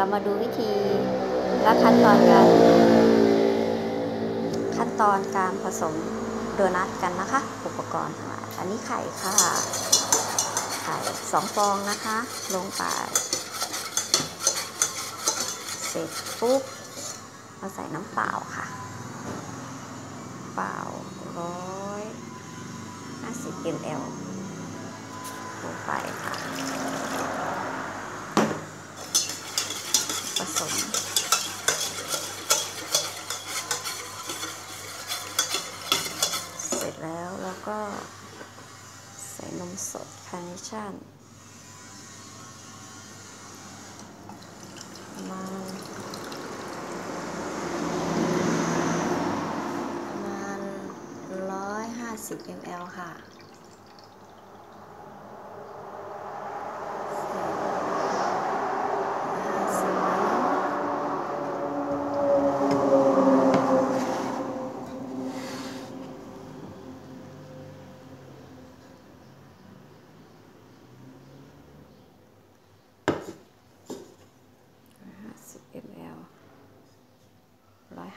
เรามาดูวิธีและขั้นตอนการขั้นตอนการผสมโดนัทกันนะคะ อุปกรณ์ทั้งหลายอันนี้ไข่ค่ะ ไข่สองฟองนะคะ ลงไป เสร็จปุ๊บมาใส่น้ำเปล่าค่ะ เปล่าร้อยห้าสิบ ml ลงไปค่ะ ผสม เสร็จแล้วแล้วก็ใส่นมสดคาร์เนชั่นประมาณประมาณร้อยห้าสิบ ml ค่ะใส่150 50 ml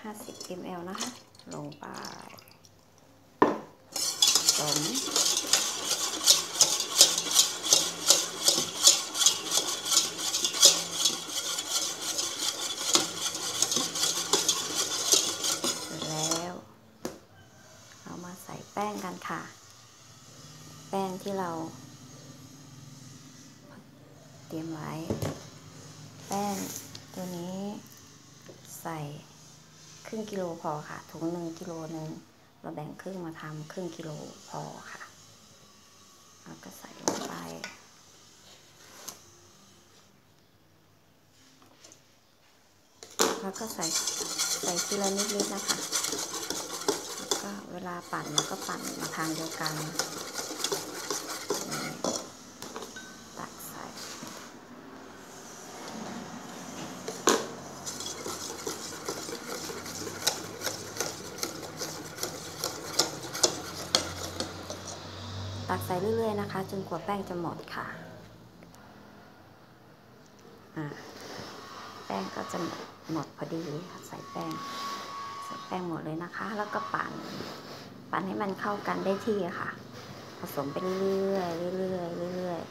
50 ml นะคะ ลงไปผสมแล้วเรามาใส่แป้งกันค่ะ แป้งที่เรา เตรียมไว้ แป้งตัวนี้ใส่ รึ่งกิโลพอค่ะ ถุงหนึ่งกิโลหนึ่งเราแบ่งครึ่งมาทำครึ่งกิโลพอค่ะแล้วก็ใส่ลงไป แล้วก็ใส่ใส่ทีละนิดๆนะคะแล้วก็เวลาปั่นเราก็ปั่นมาทางเดียวกันนี่ตักใส่ ตักใส่เรื่อยๆนะคะ จนกว่าแป้งจะหมดค่ะ แป้งก็จะหมดพอดีค่ะใส่แป้ง ใส่แป้งหมดเลยนะคะ แล้วก็ปั่น ปั่นให้มันเข้ากันได้ที่ค่ะ ผสมไปเรื่อยๆเรื่อยๆเรื่อย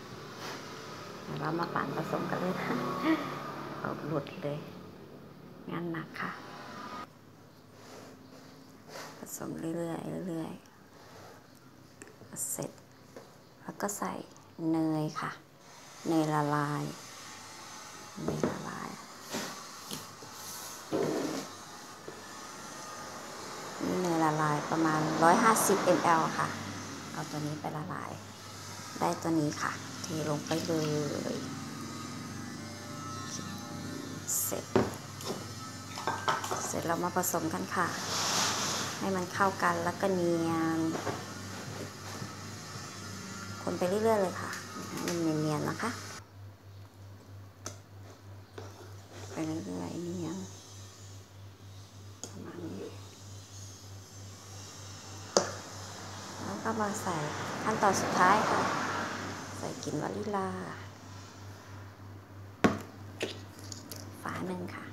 ๆเดี๋ยวเรามาปั่นผสมกันเลยนะเอาหลุดเลย งานหนักค่ะ ผสมเรื่อยๆเรื่อยๆเสร็จ แล้วก็ใส่เนยค่ะ เนยละลายเนยละลาย นี่เนยละลายประมาณ 150 ml ค่ะ เอาตัวนี้ไปละลาย ได้ตัวนี้ค่ะ เทลงไปเลยเสร็จ เสร็จเรามาผสมกันค่ะ ให้มันเข้ากันแล้วก็เนียน คนไปเรื่อยๆเลยค่ะมันเนียนๆนะคะไปเรื่อยๆเนียนประมาณนี้แล้วก็มาใส่ขั้นตอนสุดท้ายค่ะ ใส่กลิ่นวานิลลาฝาหนึ่งค่ะ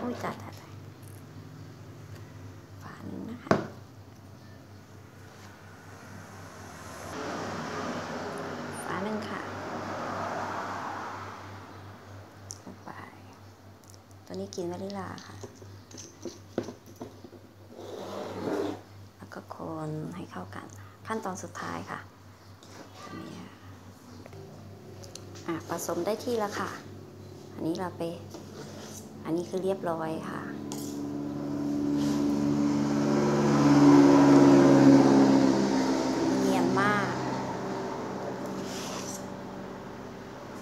อุ้ยจัดจัดจัดฝาหนึ่งนะคะ ฝาหนึ่งค่ะลงไป ตัวนี้กินวานิลลาค่ะ แล้วก็คนให้เข้ากัน ขั้นตอนสุดท้ายค่ะตัวนี้อะผสมได้ที่แล้วค่ะ อันนี้เราไป อันนี้คือเรียบร้อยค่ะ เนียนมาก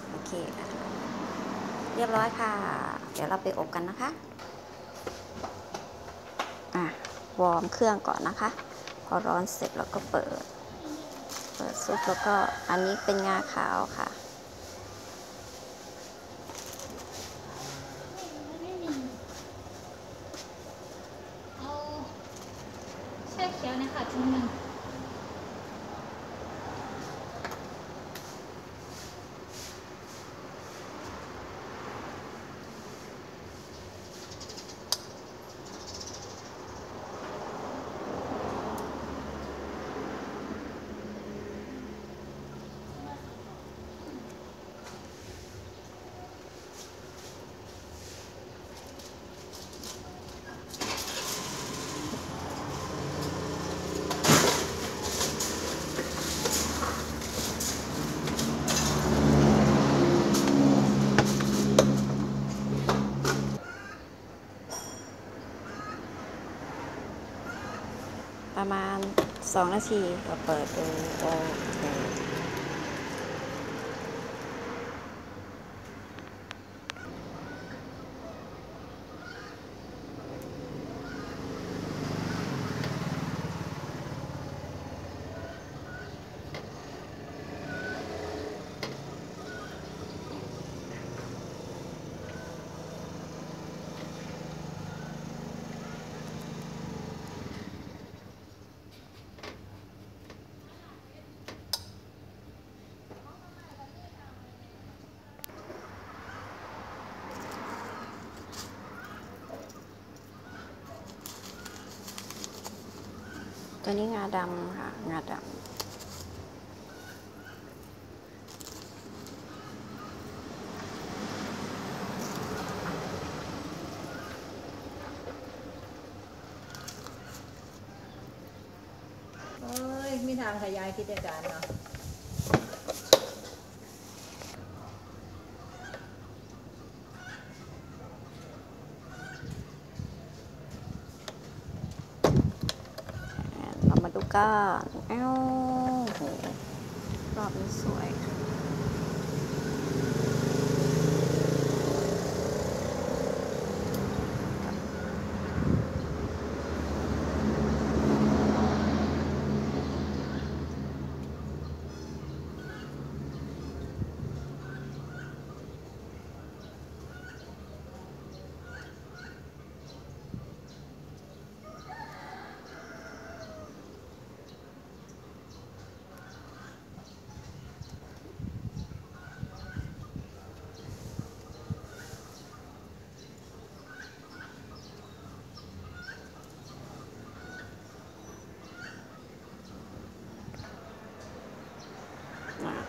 โอเคค่ะ เรียบร้อยค่ะ เดี๋ยวเราไปอบกันนะคะอะวอร์มเครื่องก่อนนะคะ พอร้อนเสร็จแล้วก็เปิด เปิดซุปแล้วก็อันนี้เป็นงาขาวค่ะเอาแช่เขียวนะคะถุงหนึ่ง องนาทีก็เปิดดูโอเค ตัวนี้งาดำค่ะ งาดำเอ้ยมีทางขยายกิจการเนาะ เรามาดูกันเอ้ารอบนี้สวยค่ะ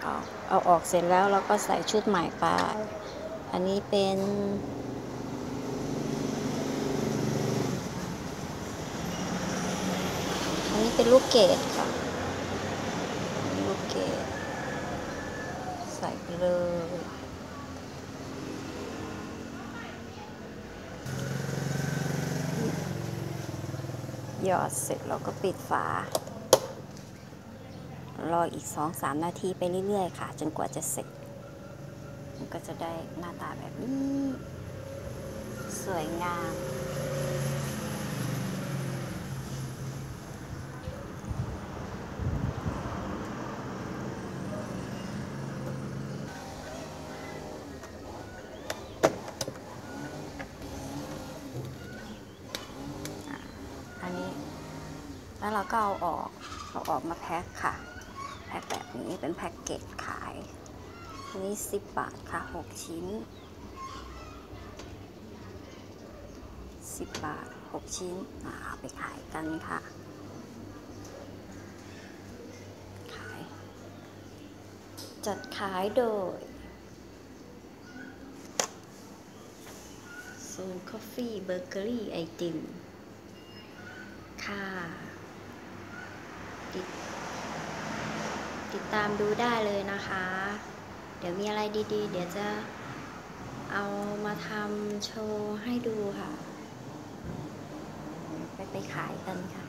อะ เอาออกเสร็จแล้วเราก็ใส่ชุดใหม่ไป อันนี้เป็นอันนี้เป็นลูกเกดค่ะลูกเกดใส่ไปเลยหยอดเสร็จเราก็ปิดฝา รออีก 2-3 นาทีไปเรื่อยๆ ค่ะ จนกว่าจะเสร็จ มันก็จะได้หน้าตาแบบนี้ สวยงาม อันนี้ แล้วเราก็เอาออกเอาออกมาแพ็คค่ะ พ็คแบบนี้เป็นแพ็คเกจขายอันนี้ 10 บาทค่ะ 6 ชิ้น 10 บาท 6 ชิ้นอ่าเอาไปขายกันค่ะ ขาย จัดขายโดยโซนคอฟฟี่เบเกอรี่ไอติมค่ะ ติด ติดตามดูได้เลยนะคะ เดี๋ยวมีอะไรดีๆ เดี๋ยวจะเอามาทำโชว์ให้ดูค่ะ ไปไปขายกันค่ะ